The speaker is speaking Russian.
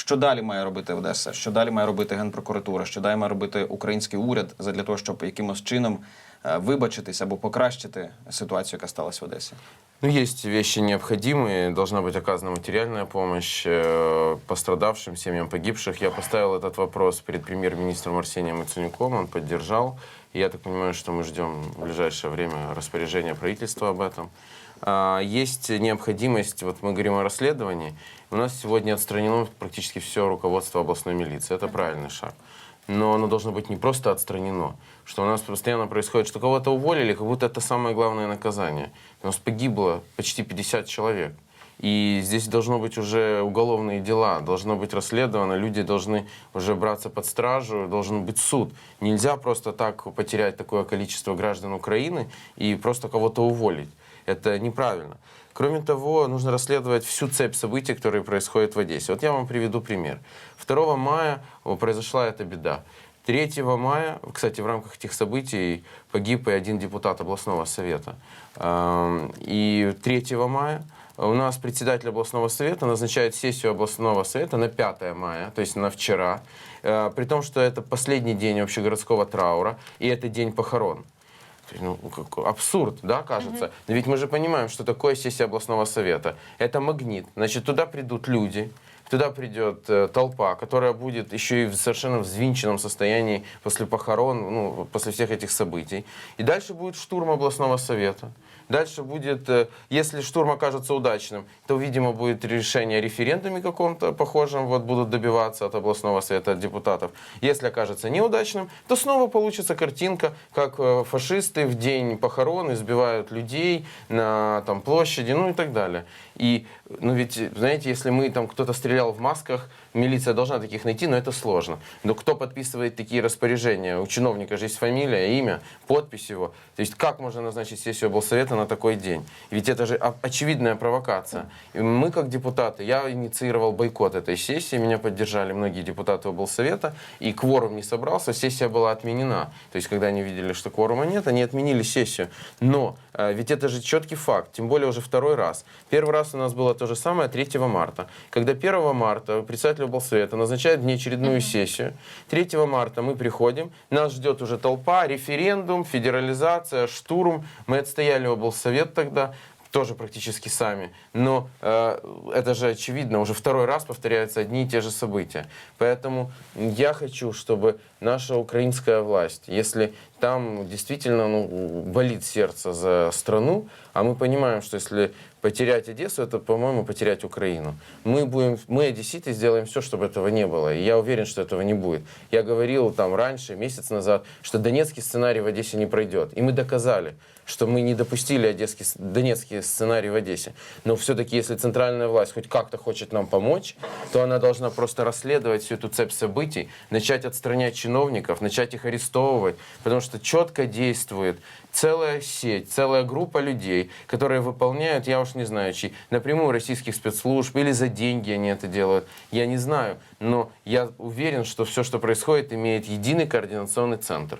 Що далі має робити Одеса? Що далі має робити Генпрокуратура? Що далі має робити український уряд для того, щоб якимось чином е, вибачитись або покращити ситуацію, яка сталася в Одесі? Ну, есть вещи необходимые. Должна быть оказана материальная помощь э, пострадавшим, семьям погибших. Я поставил этот вопрос перед премьер-министром Арсением Яценюком, он поддержал. И я так понимаю, что мы ждем в ближайшее время распоряжения правительства об этом. А, Есть необходимость, вот мы говорим о расследовании, у нас сегодня отстранено практически все руководство областной милиции. Это правильный шаг. Но оно должно быть не просто отстранено, что у нас постоянно происходит, что кого-то уволили, как будто это самое главное наказание. У нас погибло почти 50 человек. И здесь должно быть уже уголовные дела, должно быть расследовано, люди должны уже браться под стражу, должен быть суд. Нельзя просто так потерять такое количество граждан Украины и просто кого-то уволить. Это неправильно. Кроме того, нужно расследовать всю цепь событий, которые происходят в Одессе. Вот я вам приведу пример. 2 мая произошла эта беда. 3 мая, кстати, в рамках этих событий погиб и один депутат областного совета. Эм, И 3 мая у нас председатель областного совета назначает сессию областного совета на 5 мая, то есть на вчера, Э, при том, что это последний день общегородского траура, и это день похорон. Есть, Ну, как- абсурд, да, кажется. Но ведь мы же понимаем, что такое сессия областного совета. Это магнит. Значит, туда придут люди, туда придет э, толпа, которая будет еще и в совершенно взвинченном состоянии после похорон, ну, после всех этих событий. И дальше будет штурм областного совета. Дальше будет, э, если штурм окажется удачным, то, видимо, будет решение референдуме каком-то похожем, вот будут добиваться от областного совета, от депутатов. Если окажется неудачным, то снова получится картинка, как э, фашисты в день похорон избивают людей на там, площади, ну и так далее. И, ну ведь, знаете, если мы там кто-то стрелял в масках, милиция должна таких найти, но это сложно. Но кто подписывает такие распоряжения? У чиновника же есть фамилия, имя, подпись его. То есть как можно назначить сессию облсовета на такой день? Ведь это же очевидная провокация. И мы, как депутаты, я инициировал бойкот этой сессии, меня поддержали многие депутаты облсовета, и кворум не собрался, сессия была отменена. То есть, когда они видели, что кворума нет, они отменили сессию. Но э, ведь это же четкий факт, тем более уже второй раз. Первый раз у нас было то же самое 3 марта, когда 1 марта председатель облсовета назначает внеочередную сессию. 3 марта мы приходим, нас ждет уже толпа, референдум, федерализация, штурм. Мы отстояли облсовет тогда, тоже практически сами. Но э, это же очевидно, уже второй раз повторяются одни и те же события. Поэтому я хочу, чтобы наша украинская власть, если там действительно ну, болит сердце за страну, а мы понимаем, что если потерять Одессу, это, по-моему, потерять Украину. Мы, будем, мы, одесситы, сделаем все, чтобы этого не было. И я уверен, что этого не будет. Я говорил там раньше, месяц назад, что донецкий сценарий в Одессе не пройдет. И мы доказали, что мы не допустили одесский, донецкий сценарий в Одессе. Но все-таки, если центральная власть хоть как-то хочет нам помочь, то она должна просто расследовать всю эту цепь событий, начать отстранять чиновников, начать их арестовывать, потому что четко действует целая сеть, целая группа людей, которые выполняют, я уж не знаю, чьи, напрямую российских спецслужб или за деньги они это делают, я не знаю, но я уверен, что все, что происходит, имеет единый координационный центр.